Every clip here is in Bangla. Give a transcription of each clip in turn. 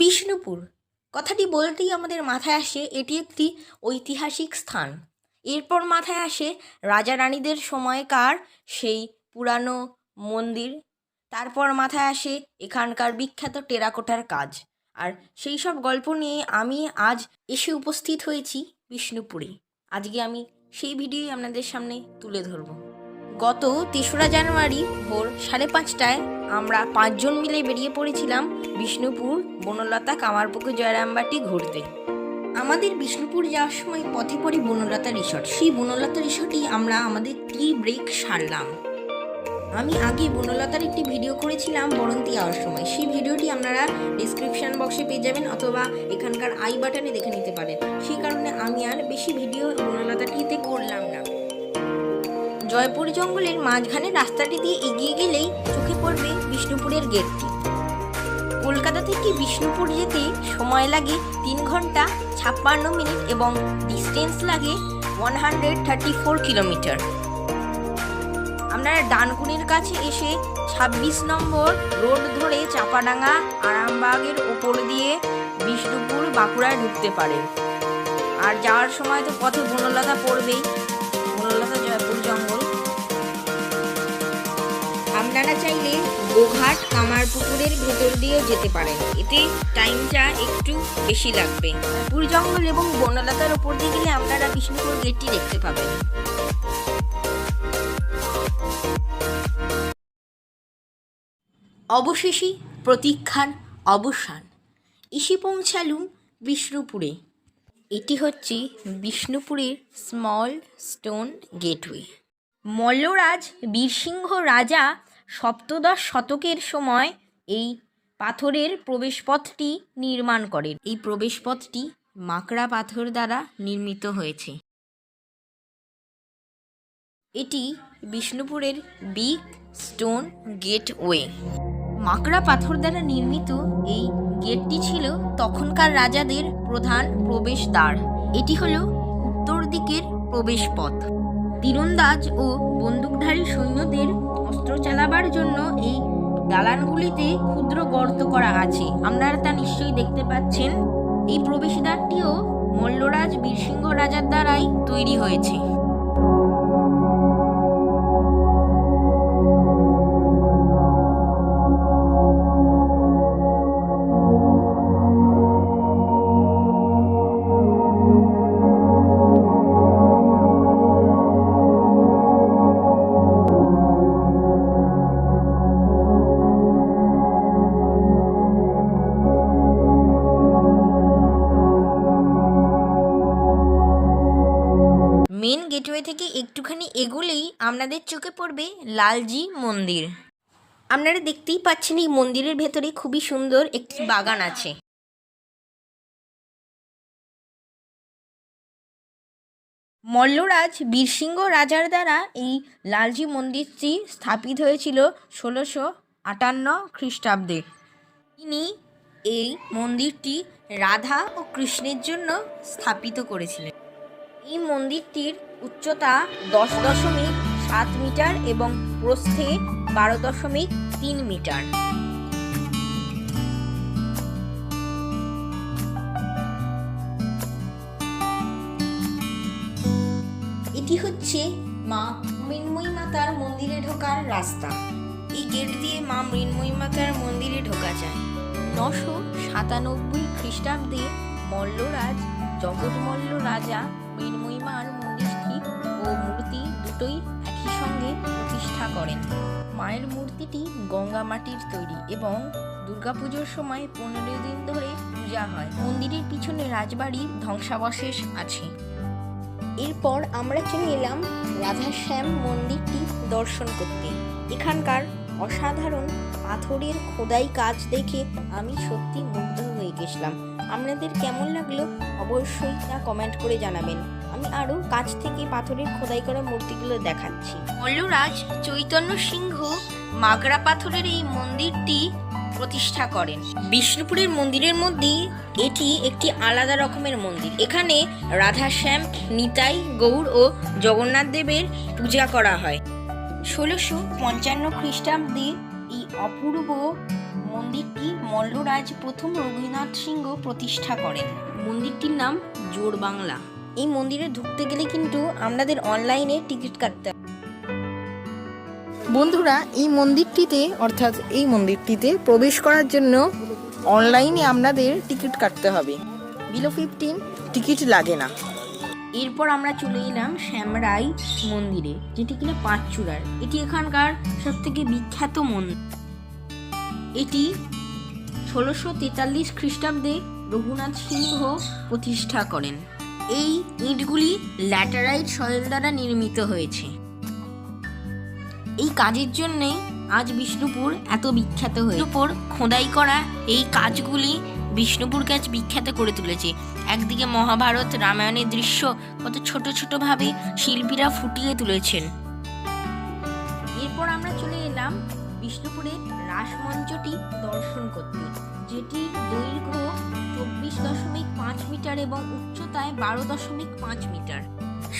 বিষ্ণুপুর। কথাটি বলতেই আমাদের মাথায় আসে, এটি একটি ঐতিহাসিক স্থান। এরপর মাথায় আসে রাজা রানীদের সময়কার সেই পুরানো মন্দির। তারপর মাথায় আসে এখানকার বিখ্যাত টেরাকোটার কাজ। আর সেই সব গল্প নিয়ে আমি আজ এসে উপস্থিত হয়েছি বিষ্ণুপুরে। আজকে আমি সেই ভিডিওই আপনাদের সামনে তুলে ধরব। গত তেসরা জানুয়ারি ভোর সাড়ে পাঁচটায় আমরা পাঁচজন মিলে বেরিয়ে পড়েছিলাম বিষ্ণুপুর বনলতা কামারপুকুর জয়রামবাটি ঘুরতে। আমাদের বিষ্ণুপুর যাওয়ার সময় পথে পড়ি বনলতা রিসর্ট। সেই বনলতা রিসর্টেই আমরা আমাদের টি ব্রেক সারলাম। আমি আগে বনলতার একটি ভিডিও করেছিলাম বরন্তি যাওয়ার সময়। সেই ভিডিওটি আপনারা ডিসক্রিপশন বক্সে পেয়ে যাবেন অথবা এখানকার আই বাটনে দেখে নিতে পারেন। সেই কারণে আমি আর বেশি ভিডিও বনলতাটিতে করলাম না। জয়পুর জঙ্গলের মাঝখানে রাস্তাটি দিয়ে এগিয়ে গেলেই চোখে পড়বে বিষ্ণুপুরের গেটটি। কলকাতা থেকে বিষ্ণুপুর যেতে সময় লাগে তিন ঘণ্টা, ছাপ্পান্ন মিনিট এবং ডিস্টেন্স লাগে one hundred thirty four kilometre আপনারা ডানকুনির কাছে এসে ছাব্বিশ নম্বর রোড ধরে চাপাডাঙ্গা, আরামবাগের ওপর দিয়ে বিষ্ণুপুর বাঁকুড়ায় ঢুকতে পারেন। আর যাওয়ার সময় তো পথে বনলতা পড়বেই। বনলতা জঙ্গল। আপনারা চাইলে গোঘাট, কামার পুকুরের ভেতর দিয়েও যেতে পারেন। এতে টাইমটা একটু বেশি লাগবে। পুর জঙ্গল এবং বনলতার ওপর দিয়ে গেলে আপনারা বিষ্ণুপুর গেটটি দেখতে পাবেন। অবশেষে প্রতীক্ষার অবসান। এসে পৌঁছালুম বিষ্ণুপুরে। এটি হচ্ছে বিষ্ণুপুরের স্মল স্টোন গেটওয়ে মল্লরাজ বীরসিংহ রাজা সপ্তদশ শতকের সময় এই পাথরের প্রবেশপথটি নির্মাণ করেন। এই প্রবেশপথটি মাকড়া পাথর দ্বারা নির্মিত হয়েছে। এটি বিষ্ণুপুরের বিগ স্টোন গেটওয়ে মাকড়া পাথর দ্বারা নির্মিত এই গেটটি ছিল তখনকার রাজাদের প্রধান প্রবেশদ্বার। এটি হলো উত্তর দিকের প্রবেশপথ। তীরন্দাজ ও বন্দুকধারী সৈন্যদের অস্ত্র চালাবার জন্য এই দালানগুলিতে ক্ষুদ্র গর্ত করা আছে। আপনারা তা নিশ্চয়ই দেখতে পাচ্ছেন। এই প্রবেশদ্বারটিও মল্লরাজ বীরসিংহ রাজার দ্বারাই তৈরি হয়েছে। আপনাদের চোখে পড়বে লালজি মন্দির। আপনারা দেখতেই পাচ্ছেন এই মন্দিরের ভেতরে খুবই সুন্দর একটি বাগান আছে। মল্লরাজ বীরসিংহ রাজার দ্বারা এই লালজি মন্দিরটি স্থাপিত হয়েছিল ষোলোশো আটান্ন খ্রিস্টাব্দে। তিনি এই মন্দিরটি রাধা ও কৃষ্ণের জন্য স্থাপিত করেছিলেন। এই মন্দিরটির উচ্চতা দশ দশমিক সাত মিটার এবং প্রস্থে বারো দশমিক তিন মিটার। এটি হচ্ছে মা মৃন্ময়ী মাতার মন্দিরে ঢোকার রাস্তা। এই গেট দিয়ে মা মৃন্ময়ী মাতার মন্দিরে ঢোকা যায়। নশো সাতানব্বই খ্রিস্টাব্দে মল্লরাজ, জগৎমল্ল রাজা মৃন্ময়ী মার মন্দিরটি ও মূর্তি দুটোই একই সঙ্গে প্রতিষ্ঠা করেন। মায়ের মূর্তিটি গঙ্গা মাটির তৈরি এবং দুর্গাপুজোর সময় পনেরো দিন ধরে পূজা হয়। মন্দিরের পিছনে রাজবাড়ির ধ্বংসাবশেষ আছে। এরপর আমরা চলে এলাম রাধাশ্যাম মন্দিরটি দর্শন করতে। এখানকার অসাধারণ পাথরের খোদাই কাজ দেখে আমি সত্যি মুগ্ধ হয়ে গেছিলাম। আপনাদের কেমন লাগল অবশ্যই তা কমেন্ট করে জানাবেন। আমি আরও কাছ থেকে পাথরের খোদাই করা মূর্তিগুলো দেখাচ্ছি। মল্লরাজ চৈতন্য সিংহ মাগরা পাথরের এই মন্দিরটি প্রতিষ্ঠা করেন। বিষ্ণুপুরের মন্দিরের মধ্যে এটি একটি আলাদা রকমের মন্দির। এখানে রাধাশ্যাম, নিতাই, গৌর ও জগন্নাথ দেবের পূজা করা হয়। ষোলোশো পঞ্চান্ন খ্রিস্টাব্দে এই অপূর্ব মন্দিরটি মল্লরাজ প্রথম রঘুনাথ সিংহ প্রতিষ্ঠা করেন। মন্দিরটির নাম জোর বাংলা এই মন্দিরে ঢুকতে গেলে কিন্তু আপনাদের অনলাইনে টিকিট কাটতে হবে। বন্ধুরা এই মন্দিরটিতে অর্থাৎ এই মন্দিরটিতে প্রবেশ করার জন্য অনলাইনে আপনাদের টিকিট কাটতে হবে। বিলো ফিফটিন টিকিট লাগে না। এরপর আমরা চলে এলাম শ্যামরাই মন্দিরে যেটি কিনা পাঁচচূড়ার। এটি এখানকার সব থেকে বিখ্যাত মন্দির। এটি ষোলোশো তেতাল্লিশ খ্রিস্টাব্দে রঘুনাথ সিংহ প্রতিষ্ঠা করেন। এই ইটগুলি ল্যাটারাইট সয়েল দ্বারা নির্মিত হয়েছে। এই কাজের জন্যে আজ বিষ্ণুপুর এত বিখ্যাত হয়ে উপর খোদাই করা এই কাজগুলি বিষ্ণুপুরকে আজ বিখ্যাত করে তুলেছে। একদিকে মহাভারত রামায়ণের দৃশ্য কত ছোট ছোট ভাবে শিল্পীরা ফুটিয়ে তুলেছেন। এরপর আমরা চলে এলাম বিষ্ণুপুরের রাসমঞ্চটি দর্শন করতে, যেটি দৈর্ঘ্য চব্বিশ দশমিক পাঁচ মিটার এবং উচ্চতায় বারো দশমিক পাঁচ মিটার।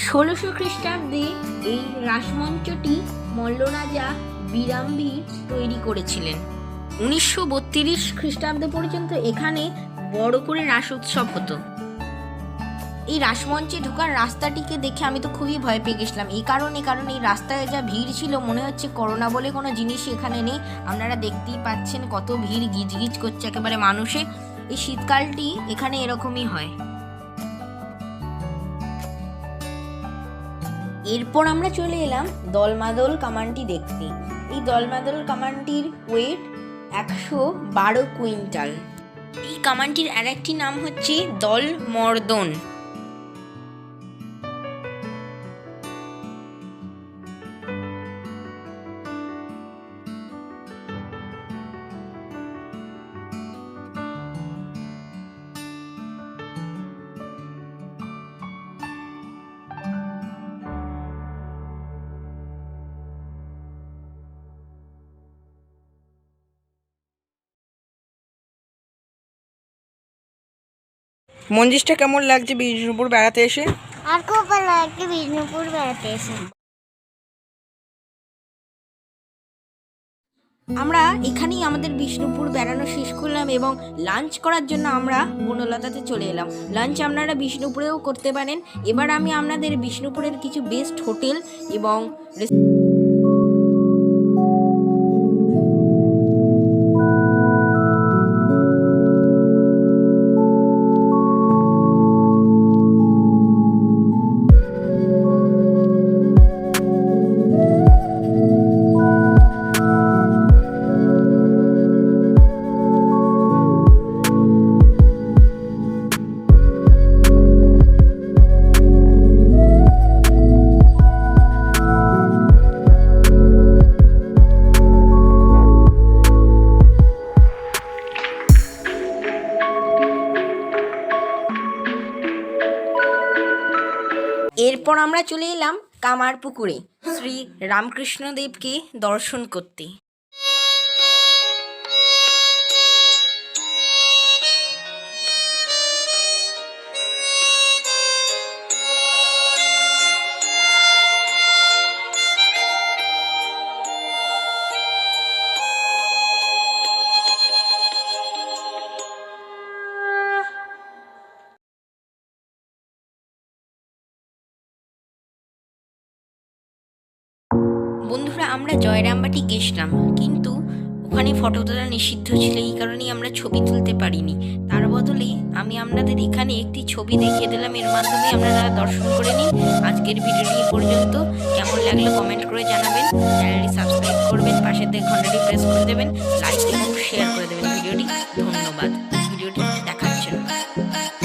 ষোলোশো খ্রিস্টাব্দে এই রাসমঞ্চটি মল্লরাজা বিরামবীর তৈরি করেছিলেন। উনিশশো বত্রিশ খ্রিস্টাব্দ পর্যন্ত এখানে বড় করে রাস উৎসব হতো। এই রাসমঞ্চে ঢোকার রাস্তাটিকে দেখে আমি তো খুবই ভয় পেয়ে গেছিলাম। এই কারণে, কারণ এই রাস্তায় যা ভিড় ছিল, মনে হচ্ছে করোনা বলে কোনো জিনিস এখানে নেই। আপনারা দেখতেই পাচ্ছেন কত ভিড় গিজগিজ করছে একেবারে মানুষে। এই শীতকালটি এখানে এরকমই হয়। এরপর আমরা চলে এলাম দলমাদল কামানটি দেখতে। এই দলমাদল কামানটির ওয়েট একশো বারো কুইন্টাল। এই কামানটির আরেকটি নাম হচ্ছে দল মর্দন মঞ্জিসটা কেমন লাগছে বিষ্ণুপুর বেড়াতে এসে? আর খুব ভালো লাগছে বিষ্ণুপুর বেড়াতে এসে। আমরা এখানেই আমাদের বিষ্ণুপুর বেড়ানো শেষ করলাম এবং লাঞ্চ করার জন্য আমরা বনলতাতে চলে এলাম। লাঞ্চ আপনারা বিষ্ণুপুরেও করতে পারেন। এবার আমি আপনাদের বিষ্ণুপুরের কিছু বেস্ট হোটেল এবং এরপর আমরা চলে এলাম কামার পুকুরে শ্রী রামকৃষ্ণদেবকে দর্শন করতে। আমরা জয়রামবাটি গেছিলাম কিন্তু ওখানে ফটো তোলা নিষিদ্ধ ছিল, এই কারণেই আমরা ছবি তুলতে পারিনি। তার বদলে আমি আপনাদের এখানে একটি ছবি দেখিয়ে দিলাম। এর মাধ্যমে আপনারা দর্শন করে নিন। আজকের ভিডিওটি পর্যন্ত। কেমন লাগল কমেন্ট করে জানাবেন। চ্যানেলটি সাবস্ক্রাইব করবেন দিয়ে ঘন্টাটি প্রেস করে দেবেন লাইক এবং শেয়ার করে দেবেন ভিডিওটি। ধন্যবাদ।